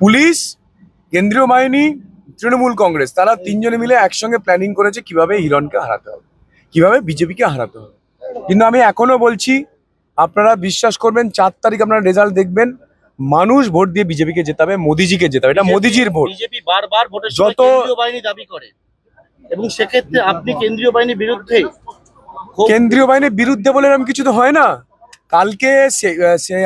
Police কেন্দ্রীয় বাহিনী তৃণমূল কংগ্রেস তারা তিনজনে মিলে একসঙ্গে প্ল্যানিং করেছে কীভাবে হিরণকে হারাতে হবে কীভাবে বিজেপিকে হারাতে হবে। কিন্তু আমি এখনও বলছি আপনারা বিশ্বাস করবেন চার তারিখ আপনারা রেজাল্ট দেখবেন মানুষ ভোট দিয়ে বিজেপিকে জেতাবে মোদিজিকে জেতাবে এটা মোদিজির ভোট। বিজেপি বারবার ভোটের যত- কেন্দ্রীয় বাহিনী দাবি করে। এবং সেক্ষেত্রে আপনি কেন্দ্রীয় বাহিনীর বিরুদ্ধে কেন্দ্রীয় বাহিনীর বিরুদ্ধে বলে এরকম কিছু তো হয় না। কালকে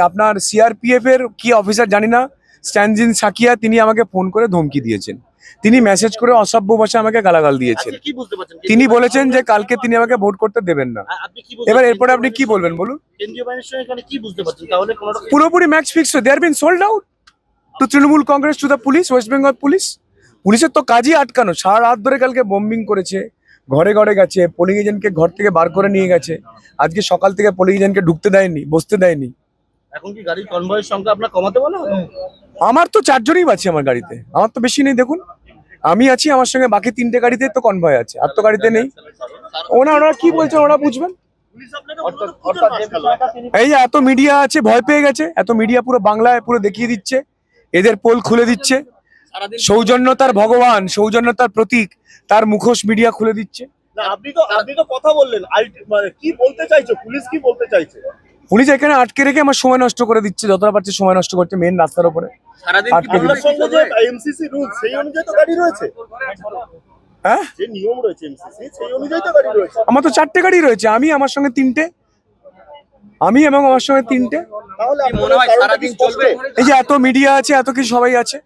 আপনার সিআরপিএফ এর কি অফিসার জানি না স্ট্যানজিন সাকিয়া তিনি আমাকে ফোন করে ধমকি দিয়েছেন। তিনি মেসেজ করে অসভ্য ভাষায় আমাকে গালাগাল দিয়েছেন। পারছেন? তিনি বলেছেন যে কালকে তিনি আমাকে ভোট করতে দেবেন না। এবার এরপরে আপনি কি বলবেন বলুন? পুরোপুরি match fix they are been sold out to Trinamool Congress to the police West Bengal police পুলিশের তো কাজই আটকানো। সারা রাত ধরে কালকে বোম্বিং করেছে ঘরে ঘরে গেছে পোলিং এজেন্টকে ঘর থেকে বার করে নিয়ে গেছে। আজকে সকাল থেকে পোলিং এজেন্টকে ঢুকতে দেয়নি বসতে দেয়নি। এখন কি গাড়ির কনভয়ের সংখ্যা আপনার কমাতে বলা হলো? আমার তো চারজনই আছে আমার গাড়িতে। আমার তো বেশি নেই দেখুন। আমি আছি আমার সঙ্গে বাকি তিনটে গাড়িতে তো কনভয় আছে আর তো গাড়িতে নেই। ওনা ওনারা কি বলছেন ওরা বুঝবেন? এই যে এত মিডিয়া আছে ভয় পেয়ে গেছে এত মিডিয়া পুরো বাংলায় পুরো দেখিয়ে দিচ্ছে এদের পোল খুলে দিচ্ছে। সৌজন্যতার ভগবান সৌজন্যতার প্রতীক তার মুখোশ মিডিয়া খুলে দিচ্ছে। আপনি তো আপনি তো কথা বললেন মানে কি বলতে চাইছো? পুলিশ কি বলতে চাইছে? পুলিশ এখানে আটকে রেখে আমার সময় নষ্ট করে দিচ্ছে যতটা পারছে সময় নষ্ট করছে মেন রাস্তার উপরে। আটকে হ্যাঁ? আমার তো চারটে গাড়ি রয়েছে আমি আমার সঙ্গে তিনটে আমি এবং আমার সঙ্গে তিনটে। মনে হয়? এই যে এত মিডিয়া আছে এত কিছু সবাই আছে।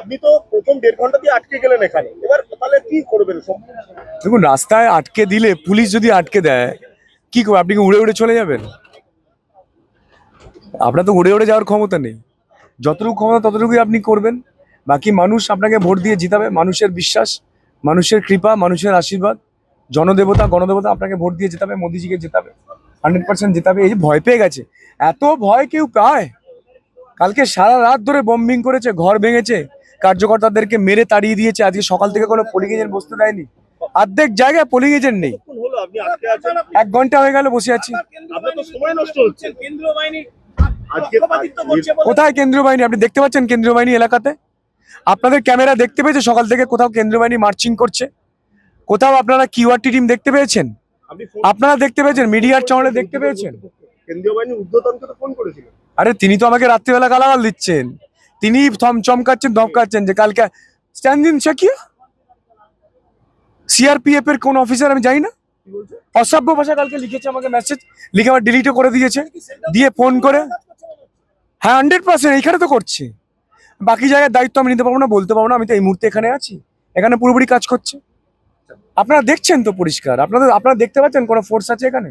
আপনি তো প্রথম দেড় ঘণ্টা দিয়ে আটকে গেলেন এখানে। এবার তাহলে কি করবেন দেখুন, রাস্তায় আটকে দিলে, পুলিশ যদি আটকে দেয়, কি করবে? আপনি কি উড়ে উড়ে চলে যাবেন? আপনার তো উড়ে উড়ে যাওয়ার ক্ষমতা নেই। যতটুকু ক্ষমতা ততটুকুই আপনি করবেন। বাকি মানুষ আপনাকে ভোট দিয়ে জিতাবে। মানুষের বিশ্বাস, মানুষের কৃপা, মানুষের আশীর্বাদ, জনদেবতা, গণদেবতা আপনাকে ভোট দিয়ে জেতাবে, মোদিজিকে জেতাবে, হান্ড্রেড পার্সেন্ট জেতাবে। এই ভয় পেয়ে গেছে। এত ভয় কেউ পায়? কালকে সারা রাত ধরে বম্বিং করেছে, ঘর ভেঙেছে। কার্যকর্তাদেরকে মেরে তাড়িয়ে দিয়েছে। আজকে সকাল থেকে কোনো পোলিং এজেন্ট বসতে দেয়নি। অর্ধেক জায়গায় পোলিং এজেন্ট নেই। কতক্ষণ হলো আপনি আটকে আছেন এক ঘণ্টা হয়ে গেল বসে আছি। কোথায় কেন্দ্রীয় বাহিনী? আপনি দেখতে পাচ্ছেন কেন্দ্রীয় বাহিনী এলাকাতে? আপনাদের ক্যামেরা দেখতে পেয়েছে? সকাল থেকে কোথাও কেন্দ্রীয় বাহিনী মার্চিং করছে। কোথাও আপনারা কিউআরটি টিম দেখতে পেয়েছেন? আপনারা দেখতে পেয়েছেন? মিডিয়ার চ্যানেলে দেখতে পেয়েছেন? কেন্দ্রীয় বাহিনী তো ফোন করেছিলেন আরে তিনি তো আমাকে রাত্রিবেলা গালাগাল দিচ্ছেন। তিনি চমকাচ্ছেন, ধমকাচ্ছেন যে কালকে স্ট্যান্ডিন শাকিয়া? সিআরপিএফ এর কোন অফিসার আমি জানি না। অসভ্য ভাষা কালকে লিখেছে আমাকে মেসেজ লিখে আমার ডিলিটও করে দিয়েছে। দিয়ে ফোন করে। হ্যাঁ হান্ড্রেড পার্সেন্ট এইখানে তো করছে। বাকি জায়গার দায়িত্ব আমি নিতে পারব না, বলতে পারব না, আমি তো এই মুহূর্তে এখানে আছি। এখানে পুরোপুরি কাজ করছে। আপনারা দেখছেন তো পরিষ্কার? আপনাদের, আপনারা দেখতে পাচ্ছেন কোনো ফোর্স আছে এখানে?